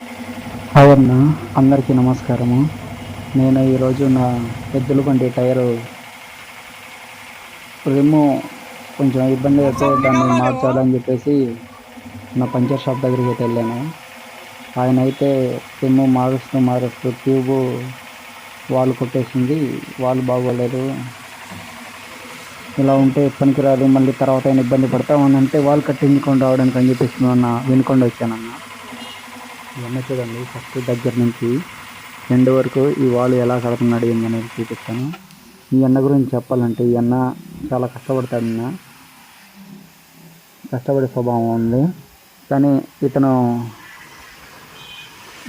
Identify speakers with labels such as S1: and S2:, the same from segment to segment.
S1: Hi అన్న అందరికీ నమస్కారము. నేను ఈరోజు నా ఎద్దుల బండి టైరు రిమ్ము కొంచెం ఇబ్బంది అయితే దాన్ని మార్చాలని చెప్పేసి నా పంచర్ షాప్ దగ్గరికి అయితే వెళ్ళాను. ఆయన అయితే రిమ్ము మారుస్తూ మారుస్తూ ట్యూబు వాళ్ళు కొట్టేసింది. వాళ్ళు బాగోలేదు. ఇలా ఉంటే పనికిరాదు. మళ్ళీ తర్వాత ఆయన ఇబ్బంది పడతామని అంటే వాళ్ళు కట్టించుకొని రావడానికి అని చెప్పేసి మొన్న వినుకొని వచ్చానన్న. ఇవన్నీ చూడండి. ఫస్ట్ దగ్గర నుంచి ఎండ్ వరకు ఈ వాల్ ఎలా కడుతున్నాడు ఏంది అనేది చూపిస్తాను. ఈ అన్న గురించి చెప్పాలంటే ఈ అన్న చాలా కష్టపడతాడు అన్న కష్టపడే స్వభావం ఉంది. కానీ ఇతను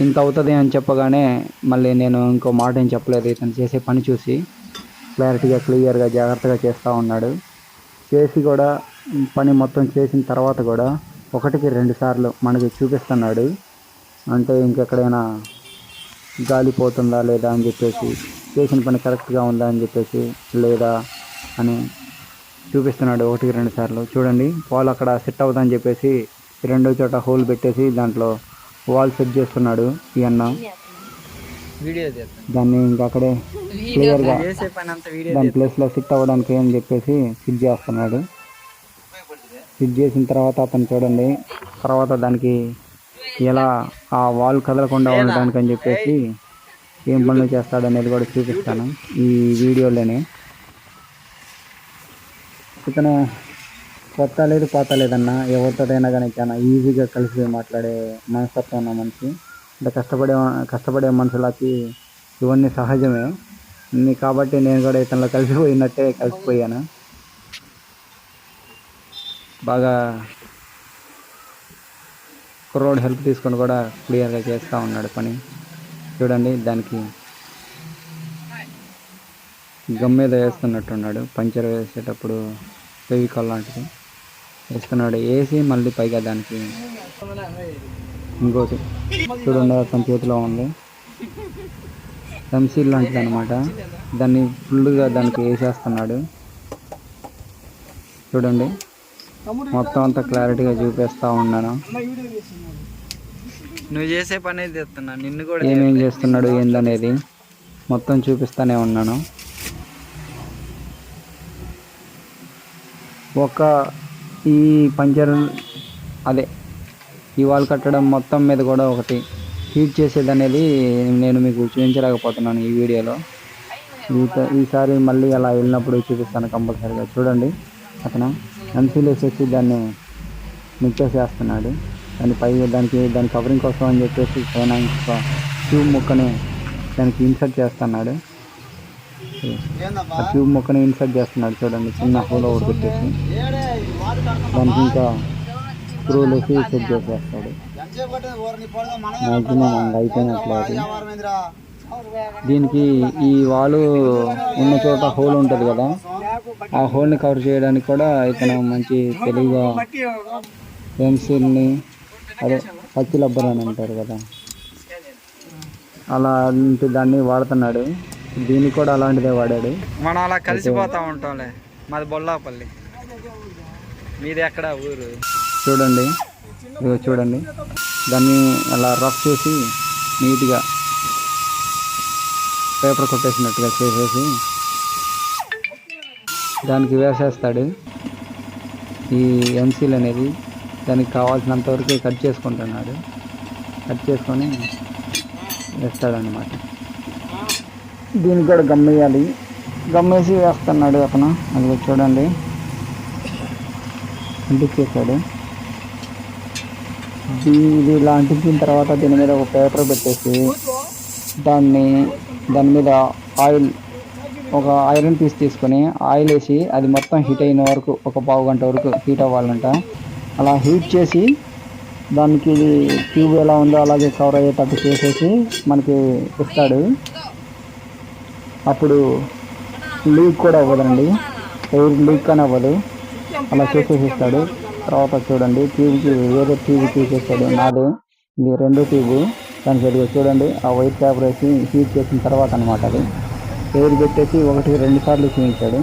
S1: ఇంత అవుతుంది అని చెప్పగానే మళ్ళీ నేను ఇంకో మాట ఏం చెప్పలేదు. ఇతను చేసే పని చూసి క్లారిటీగా క్లియర్గా జాగ్రత్తగా చేస్తూ ఉన్నాడు. చేసి కూడా పని మొత్తం చేసిన తర్వాత కూడా ఒకటికి రెండు సార్లు మనకి చూపిస్తున్నాడు. అంటే ఇంకెక్కడైనా గాలి పోతుందా లేదా అని చెప్పేసి చేసిన పని కరెక్ట్గా ఉందా అని చెప్పేసి లేదా అని చూపిస్తున్నాడు ఒకటికి రెండు సార్లు. చూడండి వాల్ అక్కడ సెట్ అవుతుందని చెప్పేసి రెండో చోట హోల్ పెట్టేసి దాంట్లో వాల్ సెట్ చేస్తున్నాడు ఈ అన్న. దాన్ని ఇంకా అక్కడే క్లియర్గా దాని ప్లేస్లో ఫిట్ అవ్వడానికి అని చెప్పేసి ఫిట్ చేస్తున్నాడు. ఫిట్ చేసిన తర్వాత అతను చూడండి తర్వాత దానికి ఎలా ఆ వాల్ కదలకుండా ఉండడానికి అని చెప్పేసి ఏం పనులు చేస్తాడు అనేది కూడా చూపిస్తాను ఈ వీడియోలోనే. ఇతను కొత్త లేదు పాత లేదన్న ఎవరితోటైనా కానీ చాలా ఈజీగా కలిసి మాట్లాడే మనస్తత్వం ఉన్న మనిషి. అంటే కష్టపడే కష్టపడే మనుషులకి ఇవన్నీ సహజమే. కాబట్టి నేను కూడా ఇతనిలో కలిసిపోయినట్టే కలిసిపోయాను. బాగా కుర్రోడు హెల్ప్ తీసుకొని కూడా క్లియర్గా చేస్తూ ఉన్నాడు పని. చూడండి దానికి గమ్ మీద వేస్తున్నట్టున్నాడు. పంచర్ వేసేటప్పుడు ఫెవికాల్ లాంటిది. వేస్తున్నాడు. వేసి మళ్ళీ పైగా దానికి ఇంకోటి చూడండి అతని చేతిలో ఉంది. ఎంసీల్ లాంటిది అనమాట దాన్ని ఫుల్గా దానికి వేసేస్తున్నాడు. చూడండి. మొత్తం అంతా క్లారిటీగా చూపిస్తూ ఉన్నాను.
S2: నువ్వు చేసే పని చేస్తున్నా. నిన్ను కూడా
S1: ఏమేం చేస్తున్నాడు ఏందనేది మొత్తం చూపిస్తూనే ఉన్నాను. ఒక ఈ పంచర్ అదే ఈ వాల్ కట్టడం మొత్తం మీద కూడా ఒకటి హీట్ చేసేది అనేది నేను మీకు చూపించలేకపోతున్నాను ఈ వీడియోలో. ఈసారి మళ్ళీ అలా వెళ్ళినప్పుడు చూపిస్తాను కంపల్సరీగా. చూడండి అతను ఎంసీలు వేసేసి దాన్ని చేస్తున్నాడు దాని పై దానికి దాని కవరింగ్ కోసం అని చెప్పేసి పైన ట్యూబ్ ముక్కని దానికి ఇన్సర్ట్ చేస్తున్నాడు ఆ ట్యూబ్ ముక్కని ఇన్సర్ట్ చేస్తున్నాడు చూడండి చిన్న హోల్ ఒకటి పెట్టేసి దానికి ఇంకా స్క్రూలు వేసి సెట్ చేసేస్తాడు మ్యాక్సిమం అయిపోయినట్లు అది దీనికి ఈ వాలు ఉన్న చోట హోల్ ఉంటుంది కదా ఆ హోల్ని కవర్ చేయడానికి కూడా ఇతను మంచి తెలివిగా పెన్సిల్ని అదే పచ్చి రబ్బర్ అని అంటారు కదా. అలాంటి దాన్ని వాడుతున్నాడు. దీన్ని కూడా అలాంటిదే వాడాడు.
S2: మనం అలా కలిసిపోతా ఉంటాంలే. మాది బొల్లాపల్లి. మీది ఎక్కడ ఊరు?
S1: చూడండి. చూడండి. దాన్ని అలా రఫ్ చేసి నీట్గా పేపర్ కొట్టేసినట్టుగా చేసేసి దానికి వేసేస్తాడు. ఈ ఎంసీల్ అనేది దానికి కావాల్సినంత వరకు కట్ చేసుకుంటున్నాడు. కట్ చేసుకొని వేస్తాడనమాట దీనికి కూడా గమ్మేయాలి గమ్మేసి వేస్తున్నాడు అతను. అది చూడండి. అంటించేసాడు దీని ఇది ఇలా అంటించిన తర్వాత దీని మీద ఒక పేపర్ పెట్టేసి దాన్ని దాని మీద ఆయిల్ ఒక ఐరన్ పీస్ తీసుకొని ఆయిల్ వేసి అది మొత్తం హీట్ అయిన వరకు ఒక పావు గంట వరకు హీట్ అవ్వాలంట. అలా హీట్ చేసి దానికి ట్యూబ్ ఎలా ఉందో అలాగే కవర్ అయ్యేటట్టు చేసేసి మనకి ఇస్తాడు. అప్పుడు లీక్ కూడా అవ్వదండి. ఎయిర్ లీక్ అని అవ్వదు. అలా చేసేసి ఇస్తాడు తర్వాత చూడండి ట్యూబ్కి వేరే ట్యూబ్ తీసేస్తాడు. నాది ఇది రెండో ట్యూబు. దానికి అది చూడండి. ఆ వైట్ పేపర్ వేసి హీట్ చేసిన తర్వాత అనమాట అది. ఎయిర్ పెట్టేసి ఒకటి రెండు సార్లు చూపించాడు